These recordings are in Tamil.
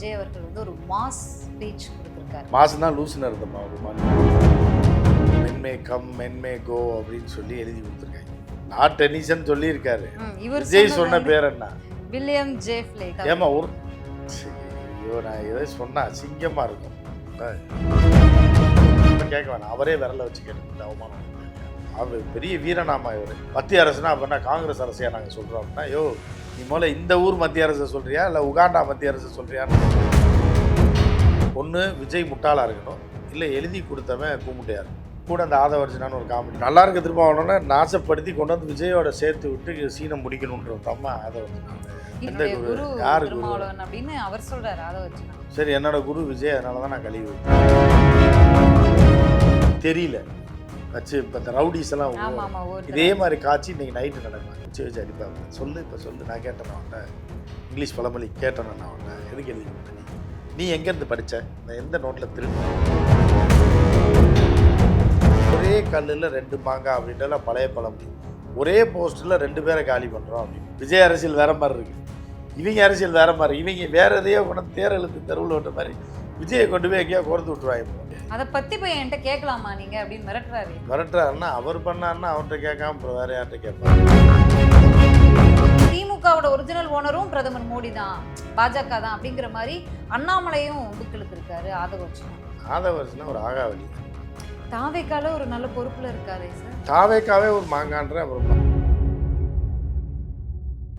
விஜய் அவர்கள் வந்து ஒரு மாஸ் ஸ்பீச் கொடுத்துருக்காரு. மாசம் தான் லூசுன்னு இருந்தப்பா ஒரு மாதிரி மென்மே கம் மென்மே கோ அப்படின்னு சொல்லி எழுதி கொடுத்துருக்காங்க நாட் டென்னிசன் சொல்லியிருக்காரு. இவர் விஜய் சொன்ன பேர் என்ன? வில்லியம் ஜே ஃபிளேக் ஏமா ஒரு ஐயோ நான் எதை சொன்னா அசிங்கமா இருக்கும். கேட்க வேணாம். அவரே விரல வச்சு கேட்டு அவமானம் அவர் பெரிய வீரனாமா இவர். மத்திய அரசுனா அப்படின்னா காங்கிரஸ் அரசையா நாங்கள் சொல்கிறோம் அப்படின்னா யோ நீ முதல்ல இந்த ஊர் மத்திய அரசை சொல்றியா? இல்லை உகாண்டா மத்திய அரசு சொல்றியான்னு? ஒன்று விஜய் முட்டாளா இருக்கணும். இல்லை எழுதி கொடுத்தவன் கூமுட்டையா இருக்கணும். கூட அந்த ஆதவர்ஜனான்னு ஒரு காமெடி நல்லா இருக்க திரும்ப ஆகணும்னா நாசப்படுத்தி கொண்டு வந்து விஜயோட சேர்த்து விட்டு சீனை முடிக்கணுன்ற தம்மா ஆதவர்ஜனா. எந்த குரு? யாரு குரு? அப்படின்னு அவர் வச்சு நான். சரி என்னோட குரு விஜய் அதனால தான் நான் கழுவி தெரியல. வச்சு இப்போ இந்த ரவுடிஸ் எல்லாம் இதே மாதிரி காட்சி இன்னைக்கு நைட்டு நடக்கும் வச்சு அடிப்பாங்க சொல்லு இப்போ சொல்லு. நான் கேட்டேன் அவன்கிட்ட இங்கிலீஷ் பழமொழி கேட்டேன் நான் அவன்கிட்ட எதுக்கு எழுதி கொடுத்த நீ? எங்கேருந்து படிச்ச? நான் எந்த நோட்டில் திரும்ப ஒரே கல்லில் ரெண்டு மாங்காய் அப்படின்றலாம் பழைய பழமொழி. ஒரே போஸ்டரில் ரெண்டு பேரை காலி பண்ணுறோம் அப்படின்னு. விஜய் அரசியல் வேற மாதிரி இருக்கு. இவங்க அரசியல் வேற மாதிரி இவங்க வேற எதையோ கொண்டு தேர் தெருவில் விட்ட மாதிரி. விஜயை கொண்டு போய் எங்கேயோ கோர்த்து விட்டுருவாங்க அதை பத்தி போய் என்கிட்ட கேட்கலாமா நீங்க அப்படின்னு மிரட்டுறாரு. மிரட்டுறாருன்னா அவர் பண்ணாருன்னா அவர்கிட்ட கேட்காம அப்புறம் வேற யார்கிட்ட கேட்பாரு? திமுகவோட ஒரிஜினல் ஓனரும் பிரதமர் மோடி தான் பாஜக தான் அப்படிங்கிற மாதிரி அண்ணாமலையும் புக்கிழுத்து இருக்காரு ஆதவர்ஜனா ஆதவர்ஸ்னா ஒரு ஆகாவலி. தாவேக்கால ஒரு நல்ல பொறுப்புல இருக்காரு சார். தாவேக்காவே ஒரு மாங்கான்ற அப்புறம்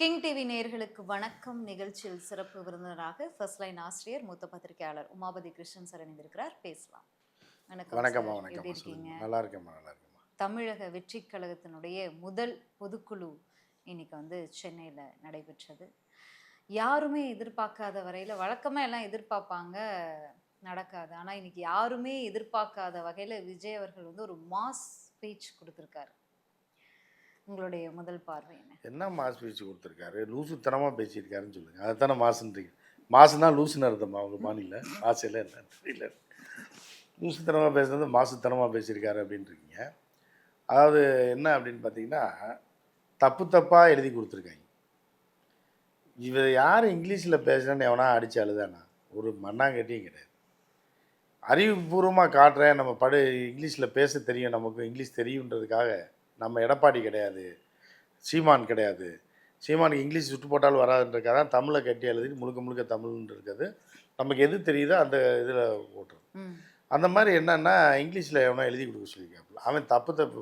கிங் டிவி நேயர்களுக்கு வணக்கம். நிகழ்ச்சியில் சிறப்பு விருந்தினராக ஃபர்ஸ்ட் லைன் ஆசிரியர் மூத்த பத்திரிகையாளர் உமாபதி கிருஷ்ணன் சார் இணைந்திருக்கிறார். பேசலாம். வணக்கம் வணக்கம்மா எப்படி இருக்கீங்க? நல்லா இருக்கேம்மா நல்லா இருக்கேம்மா. தமிழக வெற்றி கழகத்தினுடைய முதல் பொதுக்குழு இன்னைக்கு வந்து சென்னையில் நடைபெற்றது. யாருமே எதிர்பார்க்காத வரையில் வழக்கமாக எல்லாம் எதிர்பார்ப்பாங்க நடக்காது. ஆனால் இன்னைக்கு யாருமே எதிர்பார்க்காத வகையில் விஜய் அவர்கள் வந்து ஒரு மாஸ் ஸ்பீச் கொடுத்துருக்காரு. உங்களுடைய முதல் பார்வை என்ன? என்ன மாஸ் பேச்சு கொடுத்துருக்காரு? லூசுத்தனமாக பேசியிருக்காருன்னு சொல்லுங்க. அதுதானே மாசுன்றீங்க. மாசுனா லூசுன்னு அர்த்தமா அவங்க மாநில மாசையில் என்ன தெரியல. லூசுத்தனமாக பேசுனது மாசுத்தனமாக பேசியிருக்காரு அப்படின்றீங்க. அதாவது என்ன அப்படின்னு பார்த்தீங்கன்னா தப்பு தப்பாக எழுதி கொடுத்துருக்காங்க. இவர் யார் இங்கிலீஷில் பேசுகிறேன்னு எவனா அடிச்சு அழுதானா? ஒரு மண்ணாங்கட்டியும் கிடையாது. அறிவுபூர்வமாக காட்டுறேன். நம்ம படு இங்கிலீஷில் பேச தெரியும். நமக்கு இங்கிலீஷ் தெரியுன்றதுக்காக நம்ம எடப்பாடி கிடையாது. சீமான் கிடையாது. சீமானுக்கு இங்கிலீஷ் சுட்டு போட்டாலும் வராதுன்றக்காக தான் தமிழை கட்டி எழுதி முழுக்க முழுக்க தமிழ்னு இருக்குது. நமக்கு எது தெரியுதோ அந்த இதில் ஓட்டுறது ம். அந்த மாதிரி என்னன்னா இங்கிலீஷில் எவனோ எழுதி கொடுக்க சொல்லியிருக்காப்புல. அவன் தப்பு தப்பு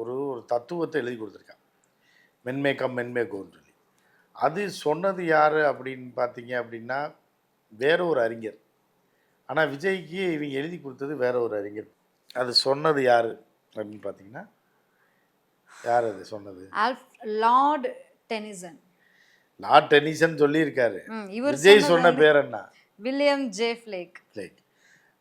ஒரு ஒரு தத்துவத்தை எழுதி கொடுத்துருக்கான். மென்மே கம் மென்மே கோன்னு சொல்லி. அது சொன்னது யார் அப்படின்னு பார்த்தீங்க அப்படின்னா வேற ஒரு அறிஞர். ஆனால் விஜய்க்கு இவங்க எழுதி கொடுத்தது வேற ஒரு அறிஞர். அது சொன்னது யார் அப்படின்னு பார்த்தீங்கன்னா யார் அது சொன்னது? லார்ட் டெனிசன் லார்ட் டென்னிசன் சொல்லியிருக்காரு. இவர் விஜய் சொன்ன பேர் என்ன? William J Flake Flake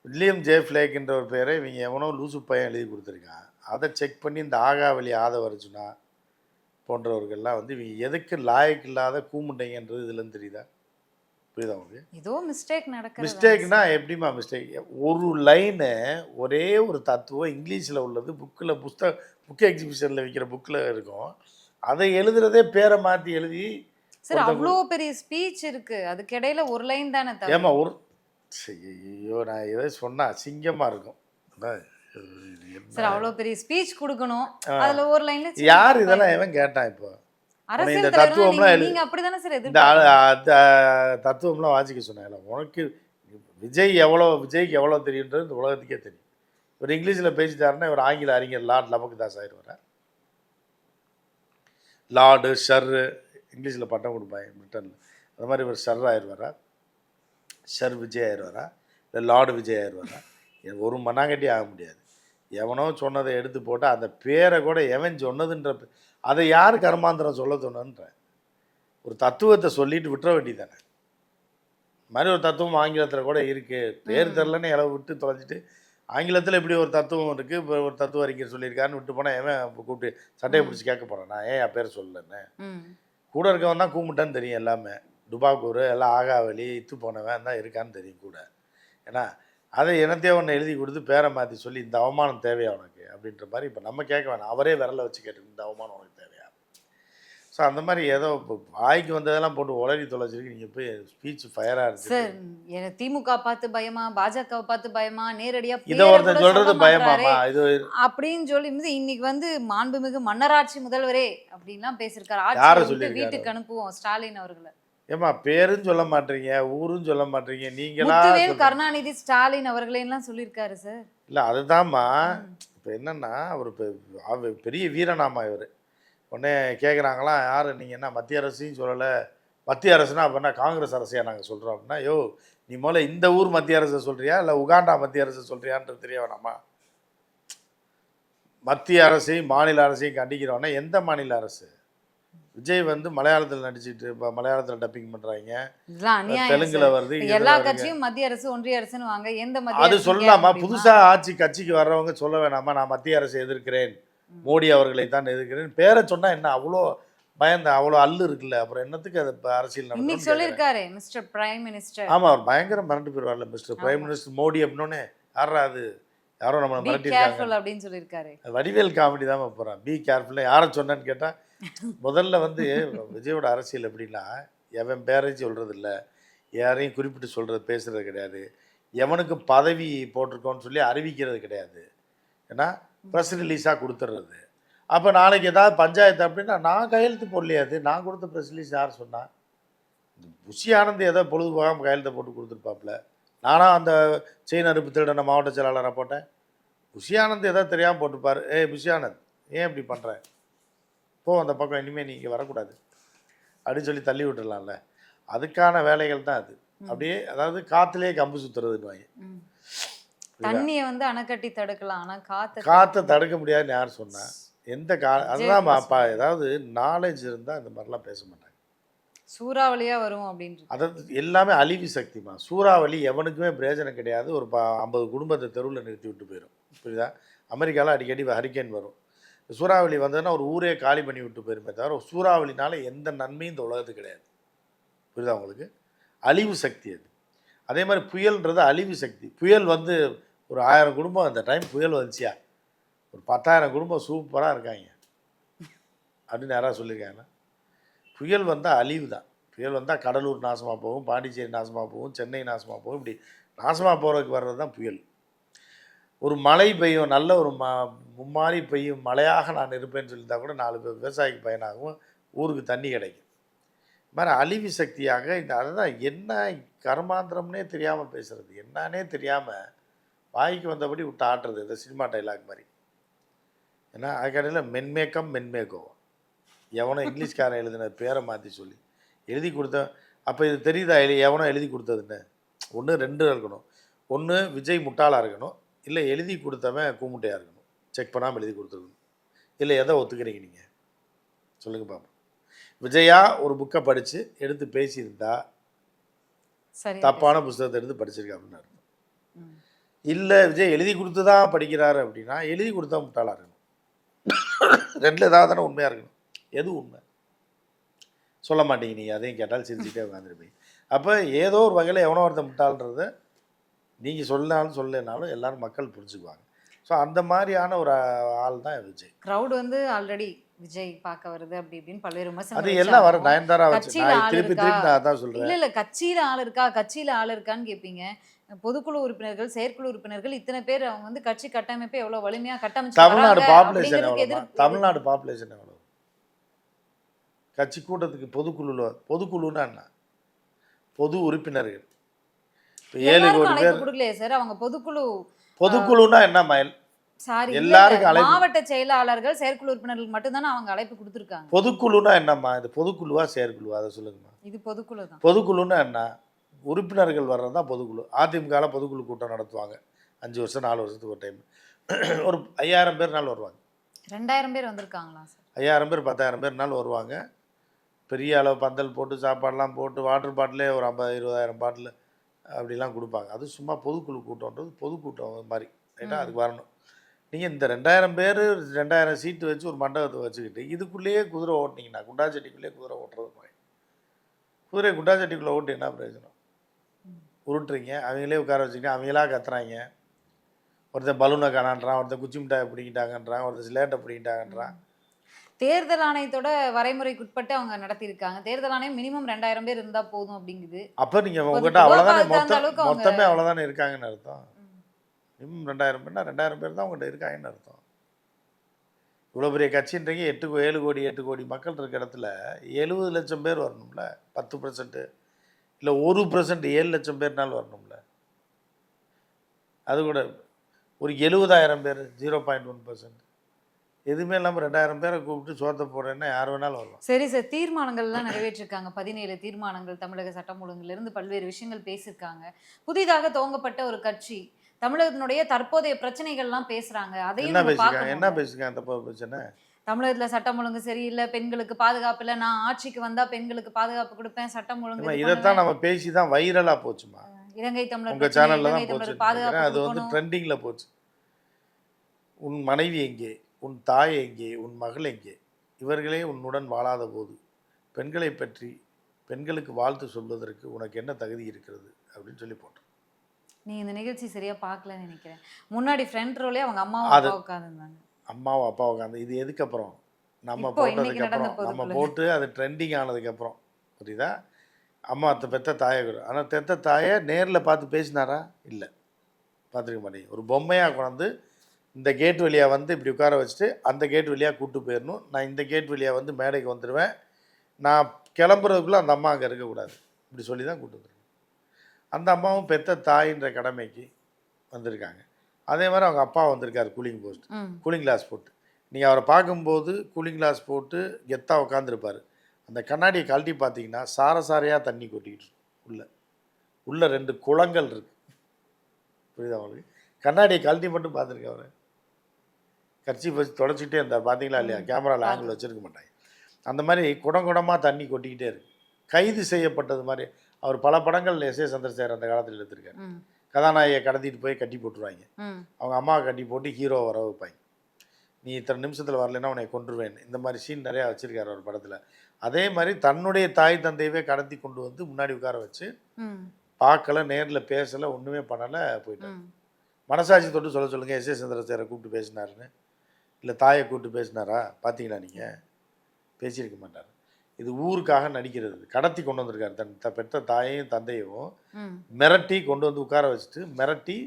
William J ஃப்ளேக்ன்ற ஒரு பேரை இவங்க எவனோ லூசு பையன் எழுதி கொடுத்துருக்கான். அதை செக் பண்ணி இந்த ஆகாவளி ஆதவர்ஜுனா போன்றவர்கள்லாம் வந்து இவங்க எதுக்கு லாயக்கு இல்லாத கூமுண்டைங்கன்றது இதுலன்னு தெரியுதா? புரியுதா உங்களுக்கு? ஏதோ மிஸ்டேக் நடக்கிறது மிஸ்டேக்னா எப்படிம்மா மிஸ்டேக் ஒரு லைனு ஒரே ஒரு தத்துவம் இங்கிலீஷில் உள்ளது புக்கில் புஸ்தக புக் எக்ஸிபிஷனில் விற்கிற புக்கில் இருக்கும். அதை எழுதுறதே பேரை மாற்றி எழுதி சார் அவ்வளோ பெரிய ஸ்பீச் இருக்கு. அதுக்கு இடையில ஒரு லைன் தானே ஏமா ஒரு ஐயோ நான் எதை சொன்னால் அசிங்கமாக இருக்கும்? சார் அவ்வளோ பெரிய ஸ்பீச் கொடுக்கணும். அதுல ஒரு லைன்ல யார் இதெல்லாம் எவன் கேட்டான் இப்போ? இந்த அரசியல் தத்துவம்லாம் நீங்க அப்படிதானே சார் இந்த தத்துவம்லாம் வாசிக்க சொன்னாங்க உனக்கு விஜய் எவ்வளோ விஜய்க்கு எவ்வளோ தெரியுன்றது இந்த உலகத்துக்கே தெரியும். இவர் இங்கிலீஷில் பேசிட்டாருன்னா இவர் ஆங்கில அறிஞர் லார்ட் லபக் தாஸ் ஆயிடுவார் லார்டு ஷர்ரு இங்கிலீஷில் பட்டம் கொடுப்பாங்க பிரிட்டனில். அது மாதிரி இவர் ஷர் ஆயிடுவாரா ஷர் விஜய் ஆயிடுவாரா இல்லை லார்டு விஜய் ஆயிடுவாரா ஒரு மண்ணாங்கட்டி ஆக முடியாது. எவனோ சொன்னதை எடுத்து போட்டு அந்த பேரை கூட எவன் சொன்னதுன்ற அதை யார் கர்மாந்திரம் சொல்ல ஒரு தத்துவத்தை சொல்லிட்டு விட்டுற வேண்டியதானே மாதிரி ஒரு தத்துவம் ஆங்கிலத்தில் கூட இருக்குது பேர். தெரிலன்னு இளவு விட்டு தொலைச்சிட்டு ஆங்கிலத்தில் இப்படி ஒரு தத்துவம் இருக்குது இப்போ ஒரு தத்துவ அறிஞர் சொல்லியிருக்காருன்னு விட்டு போனால் இப்போ கூப்பிட்டு சட்டையை. பிடிச்சி கேட்க போகிறேன் நான் ஏன் என் பேர் சொல்லலன்னு? கூட இருக்கவன் தான் கூப்பிட்டான்னு தெரியும் எல்லாமே. டுபாக்கூர் எல்லாம் ஆகாவலி இத்து போனவன் தான் இருக்கான்னு தெரியும் கூட. ஏன்னா அதை என்னத்தையோ ஒன்று எழுதி கொடுத்து பேரை மாற்றி சொல்லி இந்த அவமானம் தேவையா உனக்கு? அப்படின்ற மாதிரி இப்போ நம்ம கேட்க வேணாம் அவரே விரல வச்சு கேட்டு இந்த அவமானம் உனக்கு தேவையா ஸோ அந்த மாதிரி ஏதோ வாய்க்கு வந்ததெல்லாம் போட்டு உளறி தொலைச்சிருக்கு நீங்கள் போய் ஸ்பீச் ஃபயராக சார் இருக்கு எனக்கு திமுக பார்த்து பயமா பாஜக பார்த்து பயமா நேரடியா இதை சொல்றது சொல்ல பயமாமா. இது அப்படின்னு சொல்லி வந்து இன்னைக்கு வந்து மாண்புமிகு மன்னராட்சி முதல்வரே அப்படின்லாம் பேசியிருக்காரு யாரை ஆட்சி சொல்லியிருக்காரு? வீட்டுக்கு அனுப்புவோம் ஸ்டாலின் அவர்களை ஏமா பேரும் சொல்ல மாட்டீங்க ஊரும் சொல்ல மாட்டீங்க நீங்களா. கருணாநிதி ஸ்டாலின் அவர்களே எல்லாம் சொல்லியிருக்காரு சார் இல்லை அதுதான்மா. இப்போ என்னென்னா அவர் இப்போ பெரிய வீரனாமா இவர். உடனே கேட்குறாங்களாம் யார்? நீங்கள் என்ன மத்திய அரசையும் சொல்லலை. மத்திய அரசுனா அப்படின்னா காங்கிரஸ் அரசையாக நாங்கள் சொல்கிறோம் அப்படின்னா யோ நீ முதல்ல இந்த ஊர் மத்திய அரசை சொல்கிறியா இல்லை உகாண்டா மத்திய அரசை சொல்கிறியான்றது தெரிய வேணாமா? மத்திய அரசையும் மாநில அரசையும் கண்டிக்கிறோன்னா எந்த மாநில அரசு? விஜய் வந்து மலையாளத்தில் நடிச்சிட்டு இப்போ மலையாளத்தில் டப்பிங் பண்ணுறாங்க தெலுங்குல. வருது எல்லா. கட்சியும் மத்திய அரசு ஒன்றிய அரசுன்னு வாங்க. எந்த மத்திய அது சொல்லலாமா? கேட்க முடியுமா? புதுசா ஆட்சி கட்சிக்கு வர்றவங்க சொல்ல வேணாமா? நான் மத்திய அரசை எதிர்க்கிறேன். மோடி அவர்களை தான் எதிர்க்கிறேன். பேரை சொன்னா என்ன? அவ்வளோ பயந்த அவ்வளோ அல்லு இருக்குல்ல. அப்புறம் என்னத்துக்கு அது இப்ப அரசியல் இன்னைக்கு சொல்லியிருக்காரு மிஸ்டர் பிரைம் மினிஸ்டர் ஆமா அவர் பயங்கர மிரண்டு போயிடுவார்ல மிஸ்டர் பிரைம். மினிஸ்டர் மோடி அப்படின்னே யாரா அது? யாரோ நம்மளை மிரட்டிருக்காங்க அப்படின்னு சொல்லியிருக்காரு. வடிவேல் காமெடி தான் போகிறான் பி கேர்ஃபுல்லாக யாரை சொன்னேன்னு கேட்டால் முதல்ல வந்து விஜயோட அரசியல் எப்படின்னா எவன் பேரையும் சொல்கிறது இல்லை யாரையும் குறிப்பிட்டு சொல்கிறது பேசுறது கிடையாது. எவனுக்கு பதவி போட்டிருக்கோன்னு சொல்லி அறிவிக்கிறது கிடையாது. ஏன்னா ப்ரெஸ் ரிலீஸாக கொடுத்துட்றது அப்போ நாளைக்கு ஏதாவது பஞ்சாயத்து அப்படின்னா நான் கையெழுத்து போடலையாது நான் கொடுத்த ப்ரெஸ் ரிலீஸ் யார் சொன்னான் புஷி ஆனந்த் ஏதோ பொழுது போகாமல் கையெழுத்தை போட்டு கொடுத்துருப்பாப்புல. நானும் அந்த செயின் அறுப்பு திருடன மாவட்ட செயலாளராக போட்டேன். புஷி ஆனந்த் ஏதோ தெரியாமல் போட்டுப்பார் ஏய் புஷி ஆனந்த் ஏன் இப்படி பண்ணுறேன் போ அந்த பக்கம் இனிமேல் நீ இங்கே வரக்கூடாது. அப்படின்னு சொல்லி தள்ளி விட்டுறலாம்ல. அதுக்கான வேலைகள் தான் அது. அப்படியே அதாவது காற்றுலேயே கம்பு சுற்றுறதுன்னு. தண்ணியை வந்து அணைக்கட்டி தடுக்கலாம். ஆனா காத்த காற்றை தடுக்க முடியாதுன்னு யார் சொன்னா? எந்த கா அதுதான் அப்பா ஏதாவது நாலேஜ் இருந்தால் இந்த மாதிரிலாம் பேச மாட்டாங்க. சூறாவளியா வரும் அப்படின்னு அதாவது எல்லாமே அழிவு சக்திமா சூறாவளி எவனுக்குமே பிரயோஜனம் கிடையாது. ஒரு ப ஐம்பது குடும்பத்தை தெருவில் நிறுத்தி விட்டு போயிடும் புரியுதா? அமெரிக்காவில் அடிக்கடி ஹரிக்கேன் வரும். சூறாவளி வந்ததுன்னா ஒரு ஊரே காலி பண்ணி விட்டு போயிருமே தவிர சூறாவளினால எந்த நன்மையும் இந்த உலகத்துக்கு கிடையாது. புரியுதா உங்களுக்கு? அழிவு சக்தி அது. அதே மாதிரி புயல்ன்றது அழிவு சக்தி. புயல் வந்து ஒரு ஆயிரம் குடும்பம் அந்த டைம் புயல் வந்துச்சியா? ஒரு பத்தாயிரம் குடும்பம் சூப்பராக இருக்காங்க. அப்படின்னு யாராவது சொல்லியிருக்காங்கன்னா புயல் வந்தால் அழிவு தான். புயல் வந்தால் கடலூர் நாசமாக போகும் பாண்டிச்சேரி நாசமாக போகும் சென்னை நாசமாக போகும் இப்படி நாசமாக போகிறதுக்கு வர்றது தான் புயல். ஒரு மழை பெய்யும் நல்ல ஒரு ம மும்மாறி பெய்யும் மழையாக நான் இருப்பேன்னு சொல்லியிருந்தா கூட நாலு பேர் விவசாயிக்கு பயனாகவும் ஊருக்கு தண்ணி கிடைக்கும். இது மாதிரி அழிவு சக்தியாக இந்த அதுதான் என்ன கர்மாந்திரம்னே தெரியாமல் பேசுகிறது என்னன்னே தெரியாமல் வாய்க்கு வந்தபடி விட்டு ஆட்டுறது இந்த சினிமா டைலாக் மாதிரி. ஏன்னா அதுக்கடையில் மென்மேக்கம் மென்மேக்கோ எவனோ இங்கிலீஷ்காரன் எழுதின பேரை மாற்றி சொல்லி எழுதி கொடுத்த அப்போ இது தெரியுதா எழு எவனோ எழுதி கொடுத்ததுன்னு ஒன்று ரெண்டு இருக்கணும். ஒன்று விஜய் முட்டாளாக இருக்கணும். இல்லை எழுதி கொடுத்தவன் கூமுட்டையாக இருக்கணும். செக் பண்ணாமல் எழுதி கொடுத்துருக்கணும். இல்லை எதை ஒத்துக்கிறீங்க நீங்கள் சொல்லுங்கள் பாப்போம். விஜயா ஒரு புக்கை படித்து எடுத்து பேசியிருந்தா தப்பான புஸ்தகத்தை எடுத்து படிச்சிருக்கா அப்படின்னு அர்த்தம். இல்லை விஜய் எழுதி கொடுத்து தான் படிக்கிறாரு அப்படின்னா எழுதி கொடுத்தா முட்டாளாக இருக்கணும். ரெண்டில் ஏதாவது தானே உண்மையாக இருக்கணும். எது உண்மை? சொல்ல மாட்டீங்க நீங்கள் அதையும் கேட்டால் சிரிச்சுட்டே உட்காந்துருப்பீங்க அப்போ ஏதோ ஒரு வகையில் எவனோ ஒருத்தன் முட்டாள்ன்றத நீங்கள் சொல்லாலும் சொல்லலைனாலும் எல்லாரும் மக்கள் புரிஞ்சுக்குவாங்க. ஸோ அந்த மாதிரியான ஒரு ஆள் தான் விஜய். கிரவுட் வந்து ஆல்ரெடி விஜய் பார்க்க வருது அப்படி இப்படின்னு பல்வேறு அது விமர்சனங்கள் எல்லாம் வர நயன்தாரா வச்சு. திருப்பி? திருப்பி அதான் சொல்கிறேன் இல்ல இல்ல கட்சியில ஆள் இருக்கா? கட்சியில ஆள் இருக்கான்னு கேட்பீங்க பொதுக்குழு உறுப்பினர்கள் செயற்குழு உறுப்பினர்கள் இத்தனை பேர் அவங்க வந்து கட்சி கட்டமைப்பை எவ்வளவு வலிமையா கட்டமைச்சு தமிழ்நாடு பாப்புலேஷன் எதிர்- தமிழ்நாடு பாப்புலேஷன் எவ்வளோ கட்சி கூட்டத்துக்கு பொதுக்குழுல பொதுக்குழுன்னா என்ன? பொது உறுப்பினர்கள். ஏழு கோடி பேர். கொடுக்கலையே சார். அவங்க பொதுக்குழு பொதுக்குழுன்னா என்ன மயில்? சாரி எல்லாருக்கும் மாவட்ட செயலாளர்கள் செயற்குழு உறுப்பினர்களுக்கு மட்டும்தானே அவங்க அழைப்பு கொடுத்துருக்காங்க. பொதுக்குழுன்னா என்னம்மா? இது பொதுக்குழுவா செயற்குழுவா? அதை சொல்லுங்கம்மா. இது பொதுக்குழு தான். பொதுக்குழுன்னா என்ன? உறுப்பினர்கள் வர்றது தான் பொதுக்குழு. அதிமுகவில் பொதுக்குழு கூட்டம் நடத்துவாங்க. அஞ்சு வருஷம் நாலு வருஷத்துக்கு ஒரு டைம் ஒரு ஐயாயிரம் பேர் நாள் வருவாங்க. ரெண்டாயிரம் பேர் வந்திருக்காங்களா சார்? ஐயாயிரம் பேர் பத்தாயிரம் பேர் நாள் வருவாங்க. பெரிய அளவு பந்தல் போட்டு சாப்பாடெல்லாம் போட்டு வாட்டர் பாட்டிலே ஒரு ஐம்பது இருபதாயிரம் பாட்டில் அப்படிலாம் கொடுப்பாங்க. அது சும்மா பொதுக்குழு கூட்டம்ன்றது பொதுக்கூட்டம் மாதிரி ரைட்டா? ம். அதுக்கு வரணும். நீங்கள் இந்த ரெண்டாயிரம் பேர் ரெண்டாயிரம் சீட்டு வச்சு ஒரு மண்டபத்தை வச்சுக்கிட்டு இதுக்குள்ளேயே குதிரை ஓட்டினீங்கன்னா குண்டாச்சட்டிக்குள்ளேயே குதிரை ஓட்டுறது மாதிரி குதிரை குண்டாச்சட்டிக்குள்ளே ஓட்டு என்ன பிரயோஜனம்? உருட்டுறீங்க அவங்களே உட்கார வச்சுக்கிட்டு அவங்களா கத்துறாங்க. ஒருத்தன் பலூனை காணான்றான் ஒருத்தன் குச்சி மிட்டாயை பிடிக்கிட்டாங்கன்றான் ஒருத்தன் சிலேட்டை பிடிக்கிட்டாங்கன்றான் தேர்தல் ஆணையத்தோட வரைமுறைக்குட்பட்டு அவங்க நடத்தியிருக்காங்க. தேர்தல் ஆணையம் மினிமம் ரெண்டாயிரம் பேர் இருந்தா போதும் அப்படிங்குது. அப்போ நீங்கள் கொஞ்சம் உங்ககிட்ட தகுந்த மொத்தம் மொத்தமே அவ்வளோதானே இருக்காங்கன்னு அர்த்தம். இன்னும் ரெண்டாயிரம் பேர்னா ரெண்டாயிரம் பேர் தான் உங்கள்கிட்ட இருக்காங்கன்னு அர்த்தம். இவ்வளோ பெரிய கட்சின்றீங்க எட்டு ஏழு கோடி எட்டு கோடி மக்கள் இருக்க இடத்துல எழுபது லட்சம் பேர் வரணும்ல? பத்து பர்சன்ட்டு இல்லை ஒரு பர்சன்ட் ஏழு லட்சம் பேர்னாலும் வரணும்ல? அது கூட ஒரு எழுபதாயிரம் பேர் ஜீரோ பாயிண்ட் ஒன் பர்சன்ட் எதுவுமே இல்லாமல் ரெண்டாயிரம் பேரை கூப்பிட்டு சோத்த போடுறேன்னா யார் வேணாலும் வரலாம். சரி சார் தீர்மானங்கள்லாம் நிறைவேற்றிருக்காங்க. பதினேழு தீர்மானங்கள் தமிழக சட்டம் ஒழுங்குல இருந்து பல்வேறு விஷயங்கள் பேசியிருக்காங்க. புதிதாக துவங்கப்பட்ட ஒரு கட்சி தமிழகத்தினுடைய தற்போதைய பிரச்சனைகள்லாம் பேசுறாங்க. அதையும் என்ன பேசிக்காங்க என்ன தப்பா பிரச்சனை? தமிழகத்துல சட்டம் ஒழுங்கு சரியில்லை பெண்களுக்கு பாதுகாப்பு இல்லை. நான் ஆட்சிக்கு வந்தா பெண்களுக்கு பாதுகாப்பு கொடுப்பேன் சட்டம் ஒழுங்கு இதைத்தான். நம்ம பேசி தான் வைரலாக போச்சுமா இலங்கை தமிழர் உங்க பிரச்சனை, சேனல்ல தான் போச்சு அது வந்து. ட்ரெண்டிங்ல போச்சு. உன் மனைவி எங்கே? உன் தாய் எங்கே? உன் மகள் எங்கே? இவர்களே உன்னுடன் வாழாத போது. பெண்களை பற்றி பெண்களுக்கு வாழ்த்து சொல்வதற்கு உனக்கு என்ன தகுதி இருக்கிறது? அப்படின்னு சொல்லி போட்டோம் நீ இந்த நிகழ்ச்சி சரியா பார்க்கலன்னு நினைக்கிறேன். முன்னாடி ஃப்ரண்ட் ரோலே அவங்க அம்மாவும் அப்பா உட்காந்துருந்தாங்க அம்மாவும் அப்பா உட்காந்து இது எதுக்கு அப்புறம் நம்ம போட்டதுக்கு அப்புறம் நம்ம. போட்டு அது ட்ரெண்டிங் ஆனதுக்கு அப்புறம். புரியுதா? அம்மா அத்தை பெத்த தாயை கூட. ஆனால் பெத்த தாயை நேரில் பார்த்து பேசினாரா? இல்லை. பார்த்துருக்க மாட்டேங்க ஒரு பொம்மையாக கொண்டாந்து இந்த கேட் வழியாக வந்து இப்படி உட்கார வச்சுட்டு அந்த கேட் வழியாக கூப்பிட்டு போயிடணும் நான் இந்த கேட் வழியாக வந்து மேடைக்கு வந்துடுவேன் நான் கிளம்புறதுக்குள்ளே அந்த அம்மா அங்கே இருக்கக்கூடாது. இப்படி சொல்லி தான் கூப்பிட்டு வந்துருக்கேன் அந்த அம்மாவும் பெத்த தாயின்ற கடமைக்கு வந்திருக்காங்க. அதே மாதிரி அவங்க அப்பா வந்திருக்காரு கூலிங் போஸ்ட். கூலிங் கிளாஸ் போட்டு. நீங்கள் அவரை பார்க்கும்போது கூலிங் கிளாஸ் போட்டு கெத்தாக உட்காந்துருப்பார் அந்த கண்ணாடியை கழட்டி பார்த்தீங்கன்னா சார சாரையாக தண்ணி கொட்டிக்கிட்டு உள்ள. உள்ள ரெண்டு குளங்கள் இருக்கு. புரியுதா உங்களுக்கு? கண்ணாடியை கழட்டி மட்டும் பார்த்துருக்கேன் அவர். கர்ச்சி வச்சு தொடச்சிக்கிட்டே இருந்தார். பார்த்தீங்களா இல்லையா? கேமராவில். ஆங்கிள் வச்சிருக்க மாட்டாங்க. அந்த மாதிரி குடம் குடமாக தண்ணி கொட்டிக்கிட்டே இருக்கு. கைது செய்யப்பட்டது மாதிரி அவர் பல படங்கள் எஸ் ஏ சந்திரசேகர் அந்த காலத்தில் எடுத்திருக்காரு. கதாநாயகியை கடத்திட்டு போய் கட்டி போட்டுருவாங்க. அவங்க அம்மாவை கட்டி போட்டு ஹீரோ வர வைப்பாங்க. நீ இத்தனை நிமிஷத்தில் வரலைன்னா உன்னை கொன்றுவேன். இந்த மாதிரி சீன் நிறையா வச்சுருக்காரு ஒரு படத்தில். அதே மாதிரி தன்னுடைய தாய் தந்தையவே கடத்தி கொண்டு வந்து முன்னாடி உட்கார வச்சு பார்க்கல நேரில் பேசலை ஒன்றுமே பண்ணலை போயிட்டார். மனசாட்சி தொட்டு சொல்ல சொல்லுங்கள் எஸ் ஏ சந்திரசேகரை கூப்பிட்டு பேசினாருன்னு. இல்லை தாயை கூப்பிட்டு பேசினாரா? பார்த்தீங்களா நீங்கள் பேசியிருக்க மாட்டார். இது ஊருக்காக நடிக்கிறது. கடத்தி கொண்டு வந்திருக்காரு. தன் த பெற்ற தாயையும் தந்தையும் மிரட்டி கொண்டு வந்து உட்கார வச்சுட்டு மிரட்டி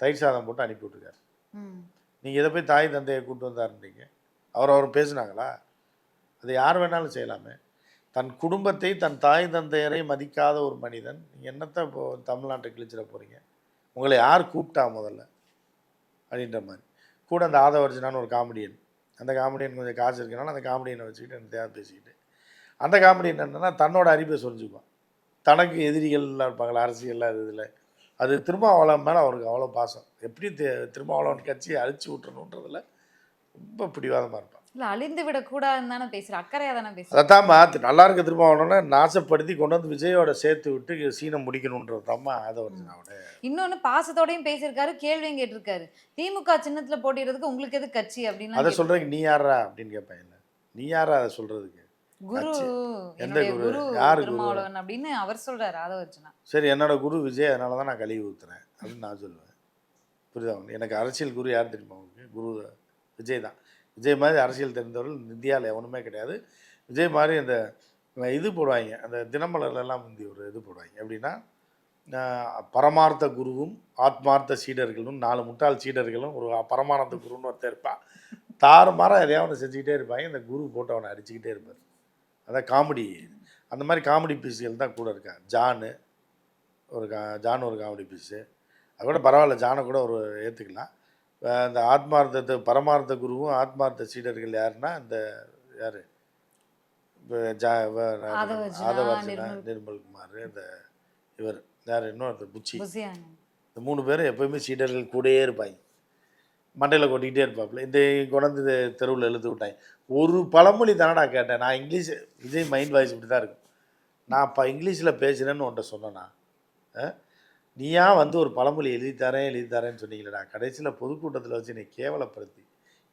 தயிர் சாதம் போட்டு அனுப்பி விட்டுருக்காரு. நீங்கள் இதை போய் தாய் தந்தையை கூட்டு வந்தாருன்றீங்க? அவர் அவர் பேசுனாங்களா? அது யார் வேணாலும் செய்யலாமே. தன் குடும்பத்தை தன் தாய் தந்தையரை மதிக்காத ஒரு மனிதன். நீங்கள் என்னத்தை இப்போ தமிழ்நாட்டை கிழிச்சிட போகிறீங்க உங்களை யார் கூப்பிட்டா முதல்ல? அப்படின்ற மாதிரி. கூட அந்த ஆதவர்ஜனான்னு ஒரு காமெடியன் அந்த காமெடியன் கொஞ்சம் காசு இருக்கனால அந்த காமெடியனை வச்சுக்கிட்டு எனக்கு தேவை பேசிக்கிட்டு. அந்த காமெடியன் என்னன்னா தன்னோட அறிவை சொல்லிச்சுப்பான் தனக்கு எதிரிகள்லாம் இருப்பாங்களா அரசியல்லாம் அது இதில். அது திருமாவளம் மேலே அவருக்கு அவ்வளோ பாசம். எப்படி தி- திருமாவளவன் கட்சியை அழிச்சு விட்டுறணுன்றதுல ரொம்ப பிடிவாதமாக இருப்பான். இல்ல அழிந்து விடக்கூடாதுன்னு தானே பேசுற அக்கறையா தானே அதைத்தான் மாத்து நல்லா இருக்க திருமாவளவனை நாசப்படுத்தி கொண்டு வந்து விஜயோட சேர்த்து விட்டு சீனை முடிக்கணுன்றது தாம்மா ஆதவர்ஜனாவோட இன்னொன்னு பாசத்தோடையும் பேசியிருக்காரு கேள்வியும் கேட்டிருக்காரு. திமுக சின்னத்துல போட்டிடுறதுக்கு உங்களுக்கு எது கட்சி அதை அப்படின்னு சொல்கிறதுக்கு நீ யாரா அப்படின்னு கேட்பேன் என்ன? நீ யாரா அதை சொல்கிறதுக்கு குரு. எந்த குரு? யாரு? திருமாவளவன் அப்படின்னு அவர் சொல்றாரு ஆதவர்ஜனா சரி என்னோட குரு விஜய் அதனால தான் நான் கழுவி ஊற்றுறேன் அப்படின்னு நான் சொல்லுவேன். புரியுதா? எனக்கு அரசியல் குரு யார் தெரியுமா உங்களுக்கு குரு விஜய் தான். விஜய் மாதிரி அரசியல் தெரிந்தவர்கள் இந்தியாவில் எவனுமே கிடையாது. விஜய் மாதிரி இந்த இது போடுவாங்க. அந்த தினமலர்லாம் முந்தி ஒரு இது போடுவாங்க. எப்படின்னா பரமார்த்த குருவும் ஆத்மார்த்த சீடர்களும் நாலு முட்டாள் சீடர்களும் ஒரு பரமானந்த குருன்னு ஒருத்தர் இருப்பான். தாறுமாறாக எதையாவது ஒன்று செஞ்சுக்கிட்டே இருப்பாங்க. இந்த குரு போட்டு அவனை அடிச்சுக்கிட்டே இருப்பார். அதான் காமெடி. அந்த மாதிரி காமெடி பீஸுகள் தான் கூட இருக்கான் ஜானு ஒரு கா ஜான் ஒரு காமெடி பீஸு. அது கூட பரவாயில்ல ஜானை கூட ஒரு ஏற்றுக்கலாம் அந்த ஆத்மார்த்தத்தை பரமார்த்த குருவும் ஆத்மார்த்த சீடர்கள் யாருன்னா இந்த யார்? ஆதவர்ஜுனா, ஆதவர்ஜுனா நிர்மல். நிர்மல்குமார் இந்த இவர். யார்? இன்னொருத்தர் புச்சி. இந்த மூணு பேரும் எப்போயுமே சீடர்கள் கூடயே இருப்பாங்க. மண்டையில் கொட்டிக்கிட்டே இருப்பாப்புல. இந்த கொண்டாந்து தெருவில் எழுத்து விட்டாங்க. ஒரு பழமொழி தானடா கேட்டேன். நான் இங்கிலீஷ் விஜய் மைண்ட் வாய்ஸ் இப்படி தான் இருக்கும். நான் இப்போ இங்கிலீஷில் பேசுகிறேன்னு உன்ட்ட சொன்னேனா? நீயா வந்து ஒரு பழமொழி எழுதி தரேன் எழுதி தரேன்னு சொன்னீங்களேடா கடைசியில் பொதுக்கூட்டத்தில் வச்சு நீ கேவலப்படுத்தி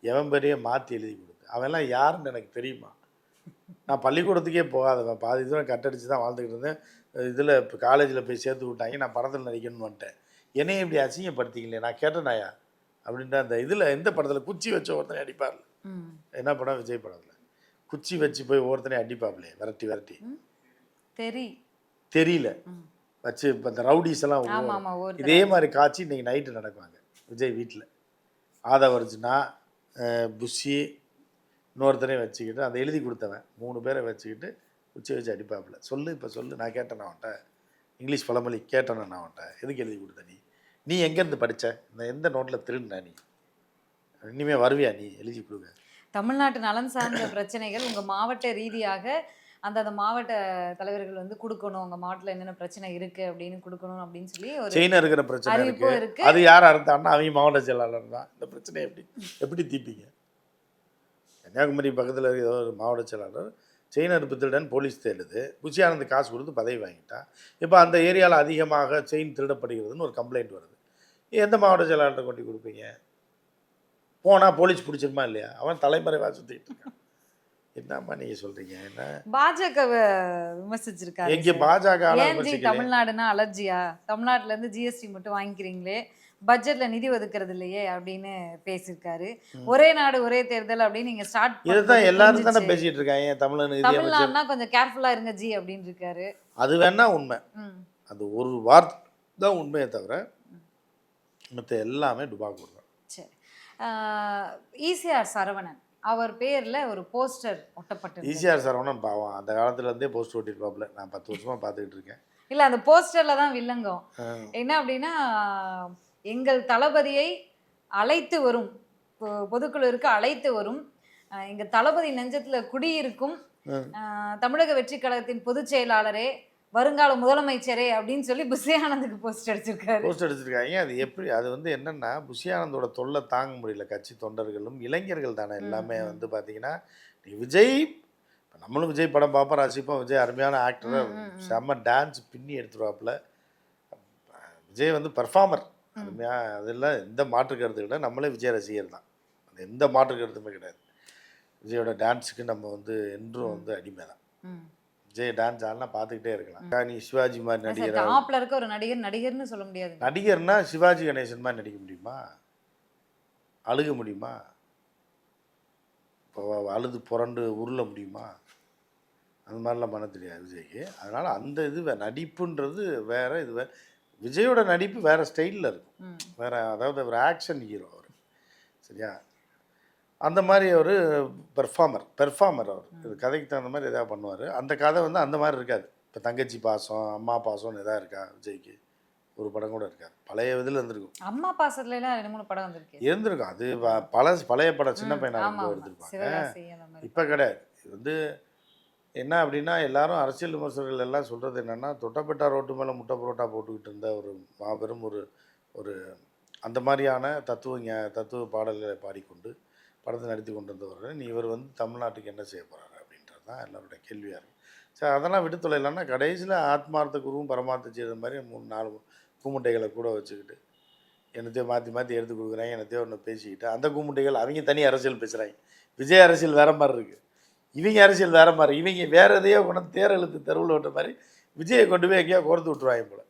எவன் பெரிய மாற்றி எழுதி கொடுத்து அவன்லாம் யாருன்னு எனக்கு தெரியுமா? நான் பள்ளிக்கூடத்துக்கே போகாதவன். பாதி தூரம் கட்டடிச்சு தான் வாழ்ந்துக்கிட்டு இருந்தேன். இதில் இப்போ காலேஜில் போய் சேர்த்து விட்டாங்க நான் படத்தில் நடிக்கணும்னு வந்துட்டேன். என்னையும் இப்படி அசிங்கப்படுத்திக்கலையே நான் கேட்டேனாயா அப்படின்ட்டு அந்த இதில் எந்த படத்தில் குச்சி வச்ச ஒருத்தனை அடிப்பார்ல. என்ன படம்? விஜய் படத்தில். குச்சி வச்சு போய் ஒருத்தனை அடிப்பாப்லையே விரட்டி விரட்டி. தெரி. தெரியல. வச்சு இப்போ இந்த ரவுடிஸ் எல்லாம் இதே மாதிரி காட்சி இன்னைக்கு நைட்டு நடக்குவாங்க. விஜய் வீட்டில் ஆதவ அர்ஜுனா புஷி இன்னொருத்தனையும் வச்சுக்கிட்டு அதை எழுதி கொடுத்தவன். மூணு பேரை வச்சுக்கிட்டு குச்சி வச்சு அடிப்பாப்புல. சொல்லு இப்போ சொல்லு. நான் கேட்டேன் அவன்கிட்ட இங்கிலீஷ் பழமொழி கேட்டேன் நான் அவன்கிட்ட எதுக்கு எழுதி கொடுத்த நீ? நீ எங்கேருந்து படிச்ச? இந்த எந்த நோட்டில் திருடின நீ? இனிமே வருவியா நீ? எழுதி கொடுங்க. தமிழ்நாட்டு நலன் சார்ந்த பிரச்சனைகள் உங்க மாவட்ட ரீதியாக அந்தந்த மாவட்ட தலைவர்கள் வந்து கொடுக்கணும். உங்க மாவட்டத்துல என்னென்ன பிரச்சனை இருக்கு அப்படின்னு கொடுக்கணும் அப்படின்னு சொல்லி ஒரு செயின இருக்கிற பிரச்சனை இருக்கு. அது யார் அறுத்தான்னா அவங்க மாவட்ட செயலாளர் தான். இந்த பிரச்சனையை எப்படி? எப்படி தீர்ப்பீங்க கன்னியாகுமரி பக்கத்தில் இருக்க ஏதோ ஒரு மாவட்ட செயலாளர் செயின் அறுப்பு திருடன் போலீஸ் தேடுது. புஷி ஆனந்த் காசு கொடுத்து பதவி வாங்கிட்டான் இப்போ அந்த ஏரியாவில் அதிகமாக செயின் திருடப்படுகிறதுன்னு ஒரு கம்ப்ளைண்ட் வருது. எந்த மாவட்ட செயலாளர்கிட்ட கொண்டு கொடுப்பீங்க? போனால் போலீஸ் பிடிச்சிருமா இல்லையா? அவன் தலைமறைவாக சுற்றிட்டு இருக்கான். என்னம்மா நீங்கள் சொல்கிறீங்க என்ன? பாஜக விமர்சிச்சிருக்காரு எங்கே. பாஜக தமிழ்நாடுனா அலர்ஜியா? தமிழ்நாட்டுல இருந்து ஜிஎஸ்டி மட்டும் வாங்கிக்கிறீங்களே பட்ஜெட்ல நிதி ஒதுக்குறது இல்லையே அப்படின்னு பேசியிருக்காரு. ஒரே நாடு ஒரே தேர்தல் அப்படின்னு நீங்க ஸ்டார்ட் இதுதான் எல்லாரும் தானே பேசிட்டு இருக்காங்க அமைச்சர்? தமிழ்நாடுனா கொஞ்சம் கேர்ஃபுல்லா இருங்க ஜி அப்படின்னு இருக்காரு. அது வேணா உண்மை. அது ஒரு வார்த்தை தான் உண்மையை தவிர மற்ற எல்லாமே டுபாக்கூர் தான் சரி. ஈசிஆர் சரவணன். அவர் பேர்ல ஒரு போஸ்டர் ஒட்டப்பட்டிருக்கு. ஈசிஆர் சரவணன் பாவம். அந்த காலத்துல இருந்தே போஸ்ட் ஓட்டிருப்பாப்புல நான் பத்து வருஷமா பார்த்துக்கிட்டு இருக்கேன். இல்ல அந்த போஸ்டர்ல தான் வில்லங்கம். என்ன அப்படின்னா எங்கள் தளபதியை அழைத்து வரும். பொதுக்குழுவிற்கு அழைத்து வரும். அஹ் எங்க தளபதி நெஞ்சத்துல குடியிருக்கும். தமிழக வெற்றி கழகத்தின் பொதுச் செயலாளரே வருங்கால முதலமைச்சரே அப்படின்னு சொல்லி புஷி ஆனந்துக்கு போஸ்ட் அடிச்சிருக்காரு. போஸ்ட் அடிச்சிருக்காங்க. அது எப்படி அது வந்து என்னன்னா புஷியானந்தோட தொல்லை தாங்க முடியல. கட்சி தொண்டர்களும் இளைஞர்கள் தானே எல்லாமே. வந்து பார்த்தீங்கன்னா விஜய் இப்ப நம்மளும் விஜய் படம் பார்ப்போம் ரசிப்போம். விஜய் அருமையான ஆக்டர். செம்ம டான்ஸ் பின்னி எடுத்துருவாப்புல. விஜய் வந்து பர்ஃபார்மர். அருமையாக அதெல்லாம் எந்த மாற்று கருத்து கிடையாது. நம்மளே விஜய் ரசிகர் தான். அது எந்த மாற்று கருத்துமே கிடையாது. விஜயோட டான்ஸுக்கு நம்ம வந்து என்றும் வந்து அடிமை தான். விஜய் டான்ஸ் ஆடினா பார்த்துக்கிட்டே இருக்கலாம். நீ சிவாஜி மாதிரி நடிகர்? டாப்ல இருக்க ஒரு நடிகர் நடிகர்னு சொல்ல முடியாது. நடிகர்னா சிவாஜி கணேசன் மாதிரி நடிக்க முடியுமா? அழுக முடியுமா? இப்போ அழுது புரண்டு உருள முடியுமா? அந்த மாதிரிலாம் பண்ண தெரியாது விஜய்க்கு. அதனால் அந்த இது நடிப்புன்றது வேற இது வே விஜயோட நடிப்பு வேற ஸ்டைலில் இருக்கும். வேற அதாவது ஒரு ஆக்ஷன் ஹீரோ அவர். சரியா? அந்த மாதிரி ஒரு பெர்ஃபார்மர் பெர்ஃபார்மர் அவர். இது கதைக்கு தகுந்த மாதிரி எதாவது பண்ணுவார். அந்த கதை வந்து அந்த மாதிரி இருக்காது. இப்போ தங்கச்சி பாசம் அம்மா பாசம்னு எதாவது இருக்கா விஜய்க்கு? ஒரு படம் கூட இருக்காது. பழைய இதில் இருந்திருக்கும். அம்மா பாசத்துல எல்லாம் ரெண்டு மூணு படம் வந்திருக்கு. இருந்திருக்கும். அது பல பழைய படம் சின்ன பையனாக. எடுத்திருப்பாங்க. மாதிரி. இப்போ கிடையாது. இது வந்து என்ன அப்படின்னா எல்லாரும் அரசியல் விமர்சகர்கள் எல்லாம் சொல்கிறது என்னென்னா தொட்டப்பட்டா ரோட்டு மேலே முட்டை புரோட்டா போட்டுக்கிட்டு இருந்த ஒரு மாபெரும் ஒரு ஒரு அந்த மாதிரியான தத்துவ தத்துவ பாடல்களை பாடிக்கொண்டு படத்தை நடித்து கொண்டு வந்தவர் நீ இவர் வந்து தமிழ்நாட்டுக்கு என்ன செய்ய போகிறாரு அப்படின்றது தான் எல்லாருடைய கேள்வியாக இருக்கும் சரி அதெல்லாம் விட்டு தொலைலாம்னா கடைசியில் ஆத்மார்த்த குருவும் பரமார்த்த செய்கிற மாதிரி மூணு நாலு கூமுட்டைகளை கூட வச்சுக்கிட்டு என்னத்தையோ மாற்றி மாற்றி எடுத்து கொடுக்குறாங்க என்னத்தையோ ஒன்று பேசிக்கிட்டு அந்த கூமுட்டைகள் அவங்க தனி அரசியல் பேசுகிறாங்க விஜய் அரசியல் வேறு மாதிரி இருக்குது இவங்க அரசியல் வேறு மாதிரி இவங்க வேறு எதையோ கொண்டு தேர் எழுத்து தெருவில் விட்ட மாதிரி விஜயை கொண்டு போய் எங்கேயோ கோர்த்து விட்டுருவாங்க போல.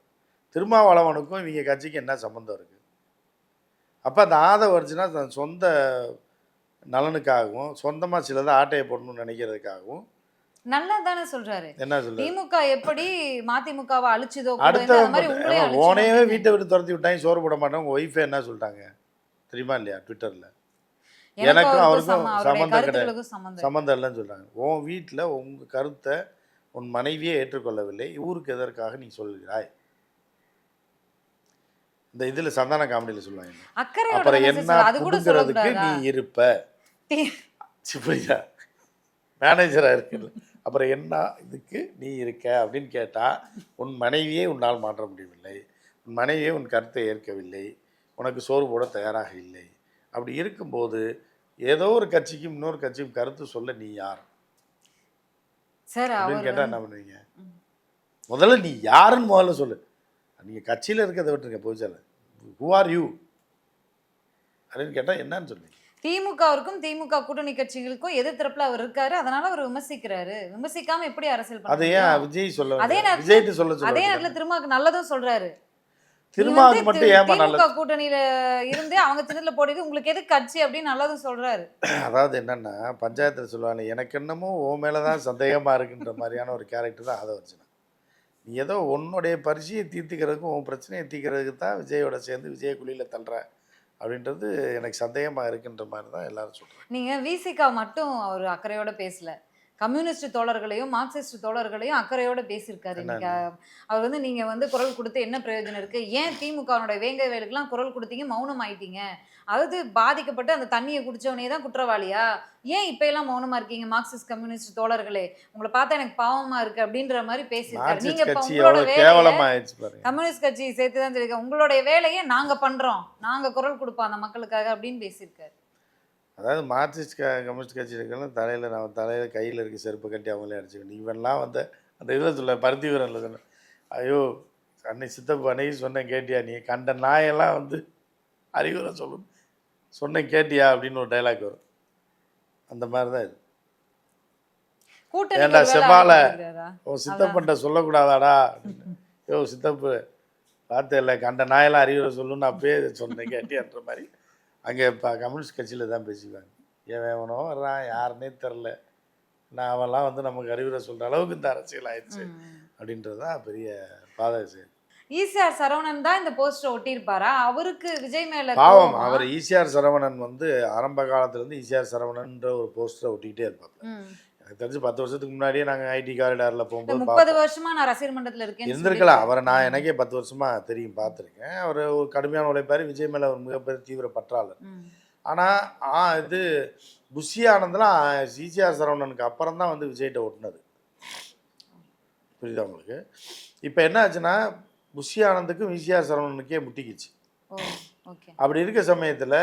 திருமாவளவனுக்கும் இவங்க கட்சிக்கு என்ன சம்மந்தம் இருக்குது அப்போ அந்த ஆதவ அர்ஜுனா தன் சொந்த நலனுக்காகவும் சொந்தமாக சிலதை ஆட்டையை போடணும்னு நினைக்கிறதுக்காகவும். நல்லா தானே சொல்றாரு. என்ன சொல்றது திமுக எப்படி மதிமுகவை அழிச்சதோ அடுத்த ஓனையவே. வீட்டை விட்டு துரத்தி விட்டாங்க சோறு போட மாட்டாங்க உங்கள் ஒய்ஃபே என்ன சொல்லிட்டாங்க? தெரியுமா இல்லையா ட்விட்டரில் எனக்கும் அவருக்கும் சம்மந்தம் கிடையாது. சம்மந்தம் இல்லைன்னு சொல்கிறாங்க உன் வீட்டில் உங்கள் கருத்தை உன் மனைவியே ஏற்றுக்கொள்ளவில்லை ஊருக்கு எதற்காக நீ சொல்கிறாய்? இந்த இதில் சந்தான காமெடியில் சொல்லுவாங்க. அப்புறம் என்ன அது கூட புடுங்கிறதுக்கு சொல்லக்கூடாதா நீ இருப்ப? சி, புரியுதா மேனேஜராக இருக்குல்ல அப்புறம் என்ன இதுக்கு நீ இருக்க அப்படின்னு கேட்டால் உன் மனைவியே உன்னால் மாற்ற முடியவில்லை. உன் மனைவியே உன் கருத்தை ஏற்கவில்லை. உனக்கு சோறு போட தயாராக இல்லை. அப்படி இருக்கும்போது ஏதோ ஒரு கட்சிக்கும் இன்னொரு கட்சிக்கும் கருத்து சொல்ல நீ யார்? சார் அப்படின்னு கேட்டால் என்ன பண்ணுவீங்க? முதல்ல நீ யாருன்னு முதல்ல சொல்லு. நீங்கள் கட்சியில் இருக்கிறத விட்டுருங்க பொதுச்செயலர் ஹூ ஆர் யூ அப்படின்னு கேட்டால் என்னன்னு சொல்லுங்க திமுகவிற்கும் திமுக கூட்டணி கட்சிகளுக்கும் எதிர்த்தரப்புல அவர் இருக்காரு. அதனால அவர் விமர்சிக்கிறாரு. விமர்சிக்காம எப்படி அரசியல் அதை விஜய் சொல்ல அதே? நேரத்துல- சொல்ல அதே நேரத்துல திரும்ப நல்லதும் சொல்றாரு. திருமாவுக்கு மட்டும் ஏமா நல்லது. திமுக கூட்டணியில இருந்து அவங்க சின்னத்துல போடுது உங்களுக்கு எது கட்சி அப்படின்னு நல்லதும் சொல்றாரு. அதாவது என்னன்னா பஞ்சாயத்தில் சொல்லுவாங்க எனக்கு என்னமோ உன் மேலே தான் சந்தேகமாக இருக்குன்ற மாதிரியான ஒரு கேரக்டர் தான் அதை வச்சுனா நீ ஏதோ உன்னுடைய பரிசையை தீர்த்துக்கிறதுக்கும் உன் பிரச்சனையை தீர்க்கிறதுக்கு தான் விஜயோட சேர்ந்து விஜய குழியில் தள்ளுற. அப்படின்றது எனக்கு சந்தேகமாக இருக்குன்ற மாதிரி தான் எல்லாரும் சொல்கிறாங்க நீங்கள் விசிகா மட்டும் அவர் அக்கறையோட பேசல? கம்யூனிஸ்ட் தோழர்களையும் மார்க்சிஸ்ட் தோழர்களையும் அக்கறையோட பேசியிருக்காரு? இன்னைக்கு அவர் வந்து நீங்க வந்து குரல் கொடுத்து என்ன பிரயோஜனம் இருக்கு? ஏன் திமுகவோட வேங்க வேலுக்கெல்லாம் குரல் கொடுத்தீங்க? மௌனம் ஆயிட்டீங்க அதாவது பாதிக்கப்பட்டு அந்த தண்ணியை குடிச்சவனே தான் குற்றவாளியா? ஏன் இப்ப எல்லாம் மௌனமா இருக்கீங்க? மார்க்சிஸ்ட் கம்யூனிஸ்ட் தோழர்களே உங்களை பார்த்தா எனக்கு பாவமா இருக்கு அப்படின்ற மாதிரி பேசியிருக்காரு. நீங்க இப்ப உங்களோட வேலையை கம்யூனிஸ்ட் கட்சி சேர்த்து தான் சொல்லியிருக்கேன் உங்களுடைய வேலையை நாங்க பண்றோம். நாங்க குரல் கொடுப்போம் அந்த மக்களுக்காக அப்படின்னு பேசியிருக்காரு. அதாவது மார்க்சிஸ்ட் க கம்யூனிஸ்ட் கட்சி இருக்கலாம் தலையில் நான் தலையில் கையில் இருக்க செருப்பு கட்டி அவங்களே அடிச்சுக்கணும் இவன்லாம் வந்து அந்த இதில் சொல்ல பருத்தி வீரனில் சொன்னேன் ஐயோ அன்னை சித்தப்பு அன்னைக்கு சொன்னேன் கேட்டியா நீ? கண்ட நாயெல்லாம் வந்து அறிவுரை சொல்லணும் சொன்னேன் கேட்டியா? அப்படின்னு ஒரு டைலாக் வரும். அந்த மாதிரி தான் இது ஒருவேளை செவ்வாழை? ஓ சித்தப்பன்ட்ட சொல்லக்கூடாதாடா. யோ சித்தப்பு பார்த்து இல்லை கண்ட நாயெல்லாம் அறிவுரை சொல்லணும்னு அப்பயே சொன்னேன் கேட்டியான்ற மாதிரி அங்கே இப்போ கம்யூனிஸ்ட் கட்சியில் தான் பேசிக்குவாங்க எவன் வர்றான் யாருன்னே தெரில நான் அவன்லாம் வந்து நமக்கு அறிவுரை சொல்கிற அளவுக்கு இந்த அரசியல் ஆயிடுச்சு ம். அப்படின்றது தான் பெரிய பாதக செயல் ஈசிஆர் சரவணன் தான் இந்த போஸ்டர் ஒட்டியிருப்பாரா அவருக்கு விஜய் மேல பாவம்? அவர் ஈசிஆர் சரவணன் வந்து ஆரம்ப காலத்துலேருந்து ஈசிஆர் சரவணன்ற ஒரு போஸ்டரை ஒட்டிக்கிட்டே இருப்பாங்க. எனக்கு தெரிஞ்சு பத்து வருஷத்துக்கு முன்னாடியே நாங்கள் ஐடி காரிடாரில் போகும்போது முப்பது. வருஷமா நான் ரசிகர் மன்றத்துல இருக்கேன் இருந்திருக்கலாம். அவரை நான் எனக்கே பத்து வருஷமா தெரியும் பார்த்துருக்கேன். அவர் ஒரு கடுமையான உழைப்பாரு. விஜய் மேலே ஒரு மிகப்பெரிய தீவிர பற்றாளர். ஆனால் இது புஷி ஆனந்தெலாம் சிசிஆர் சரவணனுக்கு அப்புறம் தான் வந்து விஜய்கிட்ட ஒட்டினது. புரியுதா உங்களுக்கு? இப்போ என்ன ஆச்சுன்னா புஷி ஆனந்துக்கும் விசிஆர் சரவணனுக்கே முட்டிக்கிச்சு. அப்படி இருக்க சமயத்தில்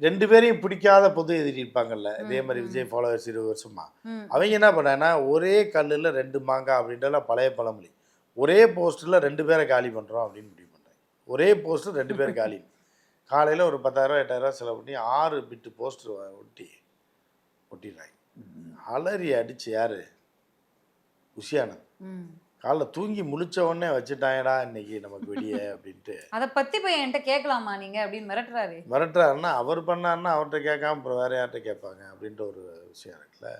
ரெண்டு பேரையும் பிடிக்காத பொது எதிரி இருப்பாங்கல்ல. இதே மாதிரி விஜய் ஃபாலோவர்ஸ் இருபது வருஷமா. அவங்க என்ன பண்ணாங்கன்னா ஒரே கல்லில் ரெண்டு மாங்காய் அப்படின்றலாம் பழைய பழமொழி. ஒரே போஸ்டரில் ரெண்டு பேரை காலி பண்ணுறோம் அப்படின்னு முடிவு பண்ணுறாங்க ஒரே போஸ்டர் ரெண்டு பேர் காலி. காலையில் ஒரு பத்தாயிரம் எட்டாயிரம் செலவு பண்ணி ஆறு பிட்டு போஸ்டர் ஒட்டி ஒட்டிடுறாங்க. அலறி அடிச்சு யார்? உஷியானந்த். காலைல தூங்கி முழிச்ச உடனே வச்சுட்டாங்கடா இன்னைக்கு நமக்கு வெளியே அப்படின்ட்டு. அத பத்தி போய் என்கிட்ட கேட்கலாமா நீங்க அப்படின்னு மிரட்டுறாரு. மிரட்டுறாருன்னா அவர் பண்ணாருன்னா அவர்கிட்ட கேட்காம அப்புறம் வேற யார்கிட்ட கேட்பாங்க அப்படின்ற ஒரு விஷயம் இருக்குல்ல.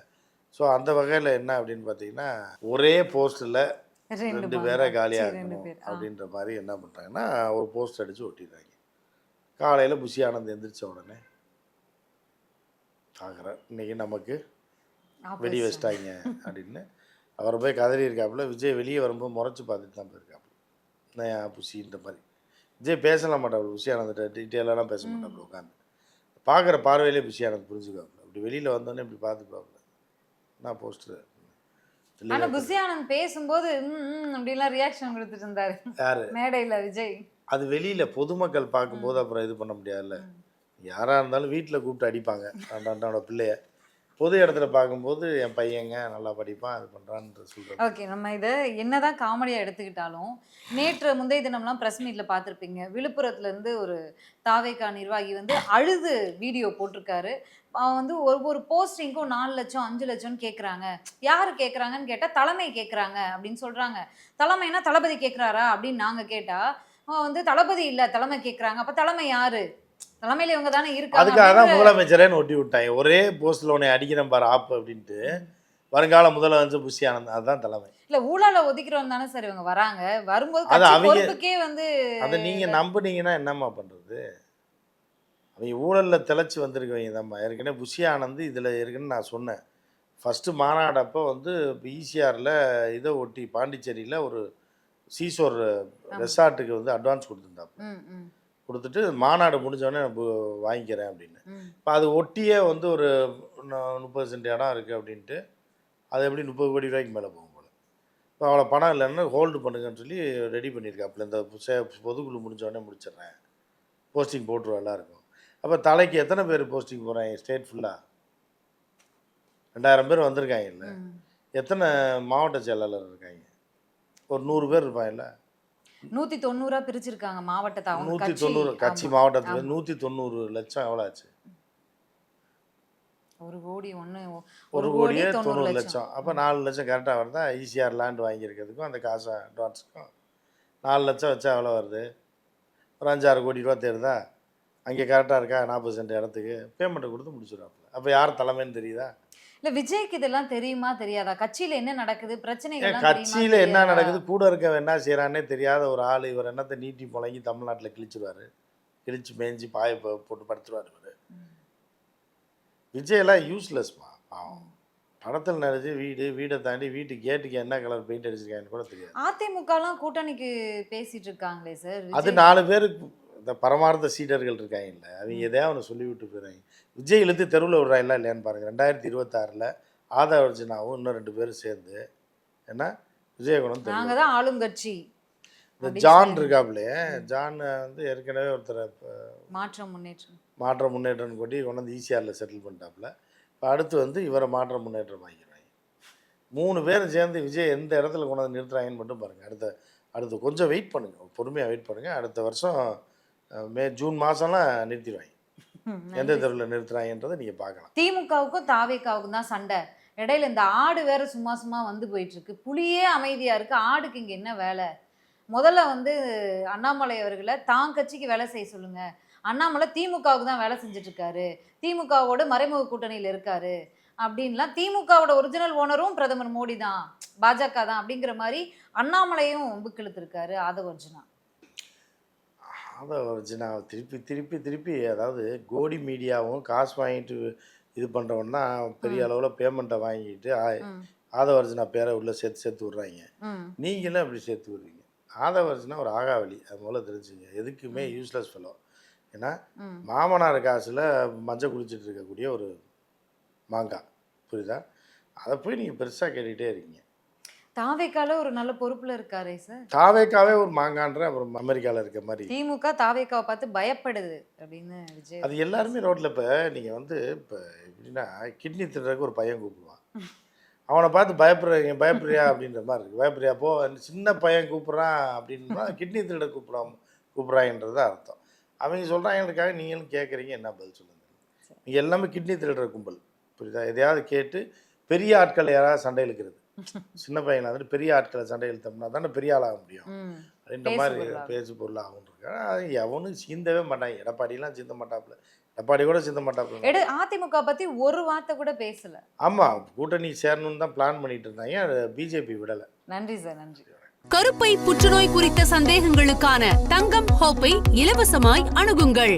ஸோ அந்த வகையில் என்ன அப்படின்னு பார்த்தீங்கன்னா ஒரே போஸ்ட்டில் ரெண்டு. பேரை காலியாக இருக்கணும். அப்படின்ற மாதிரி என்ன பண்ணுறாங்கன்னா ஒரு போஸ்ட் அடித்து ஒட்டிடுறாங்க. காலையில் புஷி ஆனந்த் எந்திரிச்ச உடனே பார்க்குறேன் இன்னைக்கு நமக்கு வெடி. வச்சிட்டாங்க அப்படின்னு. அவரை போய் கதறி இருக்காப்புல விஜய் வெளியே வரும்போது முறைச்சி பார்த்துட்டு தான் போயிருக்காப்புல. நான் புஷின்ற மாதிரி. விஜய் பேசலாம் மாட்டாப்புல ஆனந்த்கிட்ட டீட்டெயிலாலாம் பேச மாட்டாப்புல உட்காந்து. பார்க்குற பார்வையிலே புஷி ஆனந்த் புரிஞ்சுக்காப்புல இப்படி வெளியில் வந்தோடனே இப்படி பார்த்துப்பாப்புல நான் போஸ்டர் ஆனா புசி ஆனந்த் பேசும்போது ம் அப்படிலாம் ரியாக்ஷன் கொடுத்துட்டு இருந்தாரு. யார்? மேடையில விஜய். அது வெளியில் பொதுமக்கள் பார்க்கும்போது அப்புறம் இது பண்ண முடியாதுல்ல. யாராக இருந்தாலும் வீட்டில் கூப்பிட்டு அடிப்பாங்க. தன்னோட பிள்ளைய. பொது இடத்துல பார்க்கும்போது என் பையங்க நல்லா படிப்பான் அது பண்ணுறான்னு சொல்கிறேன் ஓகே நம்ம இதை என்னதான் காமெடியாக எடுத்துக்கிட்டாலும் நேற்று முந்தைய தினம்லாம் ப்ரெஸ் மீட்டில் பார்த்துருப்பீங்க. விழுப்புரத்துலேருந்து ஒரு தாவேகா நிர்வாகி வந்து அழுது வீடியோ போட்டிருக்காரு. அவன் வந்து ஒரு ஒரு போஸ்டிங்க்கும் நாலு லட்சம் அஞ்சு லட்சம்னு கேட்குறாங்க யார் கேட்குறாங்கன்னு கேட்டால் தலைமை கேட்குறாங்க அப்படின்னு சொல்கிறாங்க தலைமைனா தளபதி கேட்குறாரா அப்படின்னு நாங்கள் கேட்டால் அவன் வந்து தளபதி இல்லை தலைமை கேட்குறாங்க அப்போ தலைமை யாரு? தலைமையில இவங்க தானே இருக்காங்க அதுக்காக தான் முதலமைச்சரேன்னு ஒட்டி விட்டாங்க. ஒரே போஸ்டில் உன்னை அடிக்கிறேன் பாரு ஆப் அப்படின்ட்டு. வருங்கால முதலமைச்சர் புஷி ஆனந்த் அதுதான் தலைமை. இல்ல ஊழல ஒதுக்கிறவங்க தானே சார் இவங்க வராங்க. வரும்போது அது அவங்க- வந்து அதை நீங்கள் நம்புனீங்கன்னா என்னம்மா பண்ணுறது அவங்க ஊழலில் திளைச்சி வந்திருக்கவங்க தான்மா. ஏற்கனவே புஷி ஆனந்த் இதில் இருக்குன்னு நான் சொன்னேன். ஃபஸ்ட்டு மாநாடப்போ வந்து ஈசிஆரில் இதை ஒட்டி பாண்டிச்சேரியில் ஒரு சீசோர் ரெசார்ட்டுக்கு வந்து அட்வான்ஸ் கொடுத்துருந்தாப்ப கொடுத்துட்டு மாநாடு முடிஞ்சோடனே வாங்கிக்கிறேன் அப்படின்னு. இப்போ அது ஒட்டியே வந்து ஒரு முப்பது சென்ட் இடம் இருக்குது அப்படின்ட்டு அது எப்படி முப்பது கோடி ரூபாய்க்கு மேலே போகும் போல. இப்போ அவ்வளோ பணம் இல்லைன்னு ஹோல்டு பண்ணுங்கன்னு சொல்லி ரெடி பண்ணியிருக்காப்புல இந்த சே- பொதுக்குழு முடிஞ்சோடனே முடிச்சிடுறேன். போஸ்டிங் போட்டுருவோம் எல்லாருக்கும். அப்போ தலைக்கு எத்தனை பேர் போஸ்டிங் போகிறாங்க ஸ்டேட் ஃபுல்லாக ரெண்டாயிரம் பேர் வந்திருக்காங்கல்ல ம். எத்தனை மாவட்ட செயலாளர் இருக்காங்க? ஒரு நூறு பேர் இருப்பாங்கல்ல? நூத்தி தொண்ணூறா பிரிச்சிருக்காங்க மாவட்டத்தை அவங்க நூற்றி கட்சி. தொண்ணூறு கட்சி மாவட்டத்தில். நூற்றி தொண்ணூறு லட்சம் எவ்வளோ ஆச்சு? ஒரு கோடி ஒண்ணு ஒரு கோடியே தொண்ணூறு லட்சம். அப்போ நாலு லட்சம் கரெக்டாக வருதா? ஈசிஆர் லேண்ட் வாங்கியிருக்கிறதுக்கும் அந்த காசை அட்வான்ஸுக்கும் நாலு லட்சம் வச்சா எவ்வளோ வருது? ஒரு அஞ்சாறு கோடி ரூபா தேருதா? அங்கே கரெக்டாக இருக்கா? நாற்பது சென்ட் இடத்துக்கு. பேமெண்ட்டை கொடுத்து முடிச்சிடுறாப்புல அப்போ யார் தலைமைன்னு தெரியுதா? இல்ல விஜய்க்கு இதெல்லாம் தெரியுமா தெரியாதா? கட்சியில என்ன நடக்குது? பிரச்சனைகள் ஏன் கட்சியில் என்ன நடக்குது? கூட இருக்கவன் என்ன செய்கிறானே தெரியாத ஒரு ஆள் இவர் என்னத்தை நீட்டி புழங்கி தமிழ்நாட்டில் கிழிச்சிருவாரு. கிழிச்சு மேய்ஞ்சி பாய போட்டு படுத்துருவார் இவர். விஜயெல்லாம் யூஸ்லெஸ்மா பாவம். படத்தில் நடிச்சு வீடு வீடை தாண்டி வீட்டு கேட்டுக்கு என்ன கலர் பெயிண்ட் அடிச்சிருக்காங்கன்னு கூட தெரியாது. அதிமுக எல்லாம் கூட்டணிக்கு பேசிட்டு இருக்காங்களே சார். அது நாலு பேருக்கு இந்த பரமார்த்த சீடர்கள் இருக்காங்கல்ல அவங்க எதையா ஒன்று சொல்லி விட்டு போயிடுறாங்க. விஜய் இழுத்து தெருவில் விடுறாங்களா இல்லையான்னு பாருங்கள் ரெண்டாயிரத்தி இருபத்தாறில் ஆதா அர்ஜுனாவும் இன்னும் ரெண்டு பேரும் சேர்ந்து என்ன விஜயகுணம் நாங்க தெரியும் தான் ஆளுங்கட்சி இந்த ஜான் இருக்காப்புலே ஜான் வந்து ஏற்கனவே ஒருத்தரை மாற்றம் முன்னேற்றம். மாற்ற முன்னேற்றம் கொண்டு கொண்டு வந்து ஈசிஆரில் செட்டில் பண்ணிட்டாப்புல. இப்போ அடுத்து வந்து இவரை மாற்ற முன்னேற்றம் ஆகிக்கிறாங்க மூணு பேரும் சேர்ந்து விஜய் எந்த இடத்துல கொண்டு வந்து நிறுத்துறாங்கன்னு மட்டும் பாருங்கள் அடுத்த அடுத்து கொஞ்சம் வெயிட் பண்ணுங்கள் பொறுமையாக வெயிட் பண்ணுங்கள் அடுத்த வருஷம் மே ஜூன் மாதம்லாம் நிறுத்திடுவாங்க. எந்த. தெருவில் நிறுத்துறாங்கன்றதை நீங்கள் பார்க்கலாம். திமுகவுக்கும் தாவேக்காவுக்கும் தான் சண்டை. இடையில இந்த ஆடு வேற சும்மா சும்மா வந்து போயிட்டு இருக்கு புலியே அமைதியா இருக்கு. ஆடுக்கு இங்க என்ன வேலை? முதல்ல வந்து அண்ணாமலை அவர்களை தான் கட்சிக்கு வேலை செய்ய சொல்லுங்க. அண்ணாமலை திமுகவுக்கு தான் வேலை செஞ்சுட்டு இருக்காரு திமுகவோட மறைமுக கூட்டணியில் இருக்காரு. அப்படின்லாம் திமுகவோட ஒரிஜினல் ஓனரும் பிரதமர் மோடி தான். பாஜக தான் அப்படிங்கிற மாதிரி அண்ணாமலையும் ஒம்புக்கு இழுத்துருக்காரு ஆதவ அர்ஜுனா. அதை நான் திருப்பி திருப்பி திருப்பி அதாவது கோடி மீடியாவும் காசு வாங்கிட்டு இது பண்ணுறவன்னா பெரிய. அளவில் பேமெண்ட்டை வாங்கிட்டு ஆதவர்ஜுனா பேரை உள்ளே சேர்த்து சேர்த்து விட்றாங்க. நீங்களும் அப்படி சேர்த்து விடுவீங்க ஆதவர்ஜுனா ஒரு ஆகாவலி. அது முதல்ல தெரிஞ்சுங்க. எதுக்குமே யூஸ்லெஸ் ஃபெலோ ஏன்னா. மாமனார் காசில் மஞ்சள் குடிச்சிட்டு இருக்கக்கூடிய ஒரு மாங்காய் புரியுதா? அதை போய் நீங்கள் பெருசாக கேட்டுக்கிட்டே இருக்கீங்க. தாவேக்கால ஒரு நல்ல பொறுப்புல இருக்காரே சார். தாவேக்காவே ஒரு மாங்கான்ற அப்புறம் அமெரிக்காவில் இருக்க மாதிரி. திமுக தாவேக்காவை பார்த்து பயப்படுது அப்படின்னு விஜய் அது எல்லாருமே ரோட்டில் இப்போ நீங்கள் வந்து இப்போ எப்படின்னா கிட்னி திருடருக்கு ஒரு பையன் கூப்பிடுவான். அவனை பார்த்து பயப்படுறீங்க பயப்படுறியா? அப்படின்ற மாதிரி இருக்குது பயப்படுறியா? போ சின்ன பையன் கூப்பிட்றான் அப்படின்னா கிட்னி திருட கூப்பிடாம கூப்பிட்றாங்கன்றது அர்த்தம். அவங்க சொல்கிறாங்களுக்காக நீங்களும் கேட்குறீங்க என்ன பதில் சொல்லுங்க? நீங்கள் எல்லாமே கிட்னி திருடுற கும்பல். புரியுதா? எதையாவது கேட்டு பெரிய ஆட்கள் யாராவது சண்டை இழுக்கிறது சின்ன பையனை வந்துட்டு பெரிய ஆட்களை சண்டை இழுத்தோம்னா தானே பெரிய ஆளாக முடியும். அப்படின்ற மாதிரி பொருளாகும். பேசு பொருளாகும் இருக்காங்க. அது எவனும் சீந்தவே மாட்டாங்க. எடப்பாடிலாம் சீந்த மாட்டாப்புல. எடப்பாடி கூட சீந்த மாட்டாப்புல. எடு அதிமுக பத்தி ஒரு வார்த்தை கூட பேசல. ஆமாம் கூட்டணி சேரணும்னு தான் பிளான் பண்ணிட்டு இருந்தாங்க. பிஜேபி விடலை. நன்றி சார் நன்றி. கருப்பை புற்றுநோய் குறித்த சந்தேகங்களுக்கான தங்கம் ஹோப்பை இலவசமாய் அணுகுங்கள்.